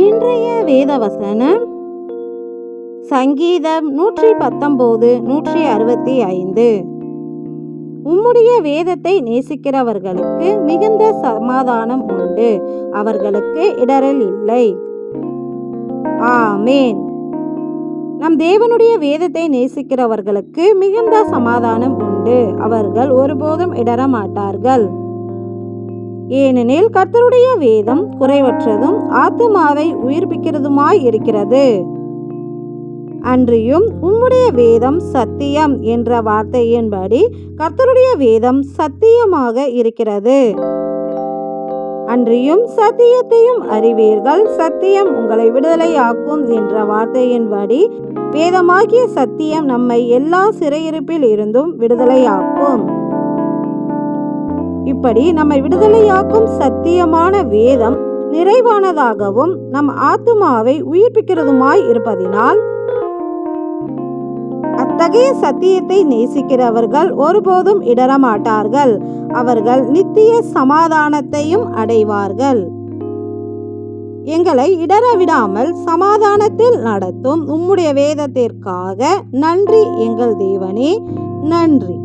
இன்றைய வேதவசனம் சங்கீதம் நூற்றி பத்தொம்போது நூற்றி அறுபத்தி ஐந்து. உம்முடைய வேதத்தை நேசிக்கிறவர்களுக்கு மிகுந்த சமாதானம் உண்டு அவர்களுக்கு இடரல் இல்லை. ஆமேன். நம் தேவனுடைய வேதத்தை நேசிக்கிறவர்களுக்கு மிகுந்த சமாதானம் உண்டு அவர்கள் ஒருபோதும் இடர மாட்டார்கள் ஏனெனில் கர்த்தருடைய வேதம் குறைவற்றதும் ஆத்துமாவை உயிர்ப்பிக்கிறதுமாய் இருக்கிறது. அன்றியும் உம்முடைய வேதம் சத்தியம் என்ற வார்த்தையின்படி கர்த்தருடைய வேதம் சத்தியமாக இருக்கிறது. அன்றியும் சத்தியத்தையும் அறிவீர்கள் சத்தியம் உங்களை விடுதலையாக்கும் என்ற வார்த்தையின்படி வேதமாகிய சத்தியம் நம்மை எல்லா சிறையிருப்பில் இருந்தும் விடுதலையாக்கும். இப்படி நம்மை விடுதலையாக்கும் சத்தியமான வேதம் நிறைவானதாகவும் நம் ஆத்துமாவை உயிர்ப்பிக்கிறதுமாய் இருப்பதினால் அத்தகைய சத்தியத்தை நேசிக்கிறவர்கள் ஒருபோதும் இடரமாட்டார்கள் அவர்கள் நித்திய சமாதானத்தையும் அடைவார்கள். எங்களை இடர விடாமல் சமாதானத்தில் நடத்தும் உம்முடைய வேதத்திற்காக நன்றி எங்கள் தேவனே. நன்றி.